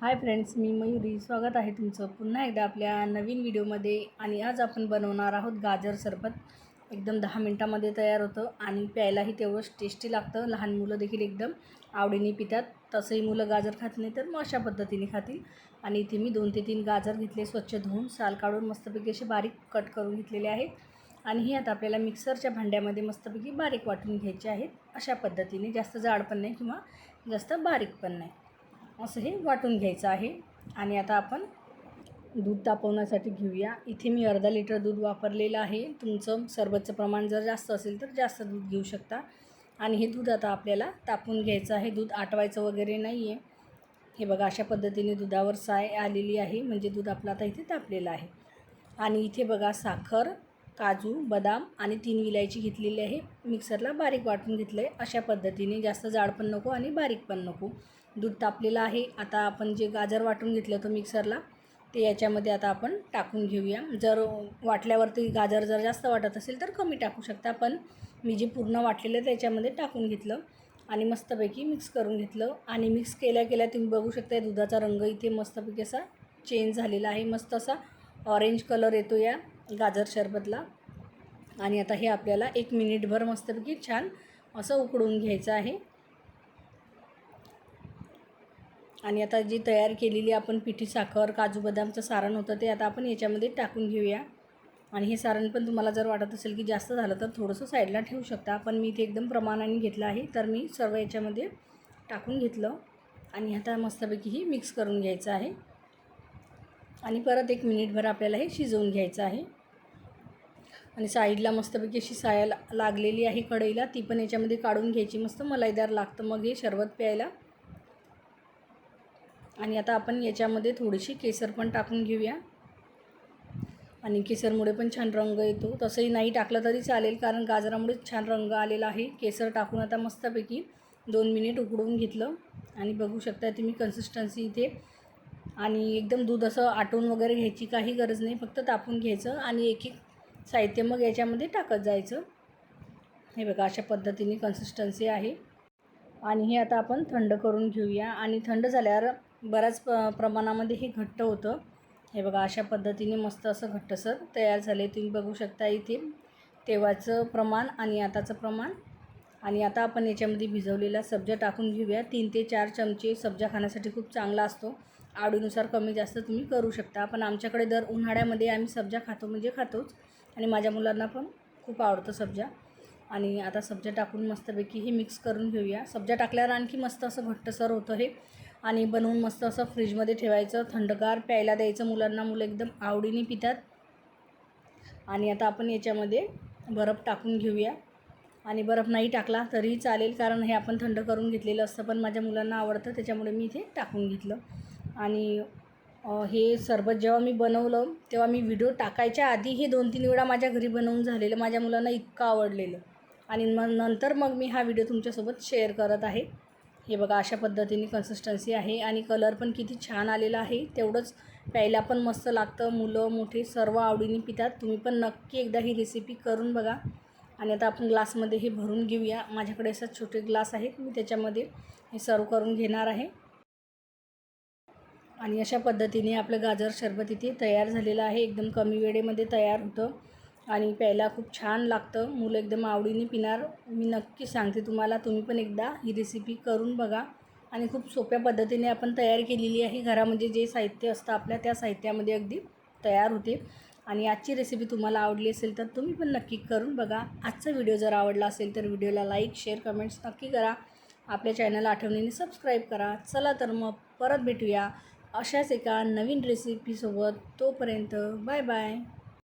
Hi friends मी मयुरी. स्वागत आहे तुमचं पुन्हा एकदा आपल्या नवीन व्हिडिओमध्ये. आणि आज आपण बनवणार आहोत गाजर सरबत. एकदम दहा मिनटामध्ये तयार होतं आणि प्यायलाही तेवढंच टेस्टी लागतं. लहान मुलं देखील एकदम आवडीने पितात. तसंही मुलं गाजर खात नाही तर मग अशा पद्धतीने खातील. आणि इथे मी दोन ते तीन गाजर घेतले स्वच्छ धुवून. साल काढून मस्तपैकी असे बारीक कट करून घेतलेले आहेत. आणि हे आता आपल्याला मिक्सरच्या भांड्यामध्ये मस्तपैकी बारीक वाटून घ्यायचे आहेत. अशा पद्धतीने जास्त जाड पण नाही किंवा जास्त बारीक पण नाही. असं हे वाटून घ्यायचं आहे. आणि आता आपण दूध तापवण्यासाठी घेऊया. इथे मी अर्धा लिटर दूध वापरलेलं आहे. तुमचं सरबतचं प्रमाण जर जास्त असेल तर जास्त दूध घेऊ शकता. आणि हे दूध आता आपल्याला तापून घ्यायचं आहे. दूध आटवायचं वगैरे नाही आहे हे बघा अशा पद्धतीने दुधावर साय आलेली आहे. म्हणजे दूध आपलं आता इथे तापलेलं आहे. आणि इथे बघा साखर काजू बदाम आणि तीन विलायची घेतलेली आहे. मिक्सरला बारीक वाटून घेतलं आहे अशा पद्धतीने जास्त जाड पण नको आणि बारीक पण नको. दूध तापलेलं आहे. आता आपण जे गाजर वाटून घेतलं होतं मिक्सरला ते याच्यामध्ये आता आपण टाकून घेऊया. जर वाटल्यावरती गाजर जर जास्त वाटत असेल तर कमी टाकू शकता पण मी जे पूर्ण वाटलेलं त्याच्यामध्ये टाकून घेतलं आणि मस्तपैकी मिक्स करून घेतलं. आणि मिक्स केल्या केल्या तुम्ही बघू शकता दुधाचा रंग इथे मस्तपैकी असा चेंज झालेला आहे. मस्त असा ऑरेंज कलर येतो या गाजर शरबतला. आणि आता हे आपल्याला एक मिनिटभर मस्तपैकी छान असं उकडून घ्यायचं आहे. आणि आता जी तयार केलेली आपण पिठी साखर काजू बदामचं सारण होतं ते आता आपण याच्यामध्ये टाकून घेऊया. आणि हे सारण पण तुम्हाला जर वाटत असेल की जास्त झालं तर थोडंसं साईडला ठेवू शकता. पण मी इथे एकदम प्रमाणाने घेतलं आहे तर मी सर्व याच्यामध्ये टाकून घेतलं. आणि आता मस्तपैकी ही मिक्स करून घ्यायचं आहे. आणि परत एक मिनिटभर आपल्याला हे शिजवून घ्यायचं आहे. आणि साईडला मस्तपैकी अशी साया लागलेली आहे कढईला. ती पण याच्यामध्ये काढून घ्यायची मस्त. मलाईदार लागतं मग हे शरबत प्यायला. आणि आता आपण याच्यामध्ये थोडीशी केसर पण टाकून घेऊया. आणि केसरमुळे पण छान रंग येतो. तसंही नाही टाकलं तरी चालेल कारण गाजरामुळे छान रंग आलेला आहे. केसर टाकून आता मस्तपैकी दोन मिनिट उकडून घेतलं. आणि बघू शकता तुम्ही कन्सिस्टन्सी इथे. आणि एकदम दूध असं आटवून वगैरे घ्यायची काही गरज नाही. फक्त तापून घ्यायचं आणि एक एक साहित्य मग याच्यामध्ये टाकत जायचं. हे बघा अशा पद्धतीने कन्सिस्टन्सी आहे. आणि हे आता आपण थंड करून घेऊया. आणि थंड झाल्यावर बऱ्याच प प्रमाणामध्ये हे घट्ट होतं. हे बघा अशा पद्धतीने मस्त असं घट्टसर तयार झाले. तुम्ही बघू शकता इथे तेव्हाचं प्रमाण आणि आताचं प्रमाण. आणि आता आपण याच्यामध्ये भिजवलेला सब्जा टाकून घेऊया. तीन ते चार चमचे सब्जा खाण्यासाठी खूप चांगला असतो. आवडीनुसार कमी जास्त तुम्ही करू शकता. पण आमच्याकडे दर उन्हाळ्यामध्ये आम्ही सब्जा खातो म्हणजे खातोच. आणि माझ्या मुलांना पण खूप आवडतं सब्जा. आणि आता सब्जा टाकून मस्तपैकी हे मिक्स करून घेऊया. सब्जा टाकल्यावर आणखी मस्त असं घट्टसर होतं हे. आणि बनवून मस्त असं फ्रीजमध्ये ठेवायचं. थंडगार प्यायला द्यायचं मुलांना. मुलं एकदम आवडीने पितात. आणि आता आपण याच्यामध्ये बर्फ टाकून घेऊया. आणि बर्फ नाही टाकला तरीही चालेल कारण हे आपण थंड करून घेतलेलं असतं. पण माझ्या मुलांना आवडतं त्याच्यामुळे मी इथे टाकून घेतलं. आणि हे सरबत जेव्हा मी बनवलं तेव्हा मी व्हिडिओ टाकायच्या आधी हे दोन तीन वेळा माझ्या घरी बनवून झालेलं माझ्या मुलांना इतकं आवडलेलं. आणि मग नंतर मग मी हा व्हिडिओ तुमच्यासोबत शेअर करत आहे. हे बघा अशा पद्धतीने कन्सिस्टन्सी आहे आणि कलर पण किती छान आलेला आहे. तेवढंच प्यायला पण मस्त लागतं. मुलं मोठे सर्व आवडीने पितात. तुम्ही पण नक्की एकदा ही रेसिपी करून बघा. आणि आता आपण ग्लासमध्ये हे भरून घेऊया. माझ्याकडे असं छोटे ग्लास आहेत. मी त्याच्यामध्ये हे सर्व करून घेणार आहे. आणि अशा पद्धतीने आपलं गाजर शरबत इथे तयार झालेलं आहे. एकदम कमी वेळेमध्ये तयार होतं आणि प्यायला खूप छान लागतं. मुलं एकदम आवडीने पिणार. मी नक्की सांगते तुम्हाला तुम्ही पण एकदा ही रेसिपी करून बघा. आणि खूप सोप्या पद्धतीने आपण तयार केलेली आहे. घरामध्ये जे साहित्य असतं आपल्या त्या साहित्यामध्ये अगदी तयार होते. आणि आजची रेसिपी तुम्हाला आवडली असेल तर तुम्ही पण नक्की करून बघा. आजचा व्हिडिओ जर आवडला असेल तर व्हिडिओला लाईक शेअर कमेंट्स नक्की करा. आपल्या चॅनल आठवणीने सबस्क्राईब करा. चला तर मग परत भेटूया. अशाच एका नवीन रेसिपीसोबत तोपर्यंत बाय बाय.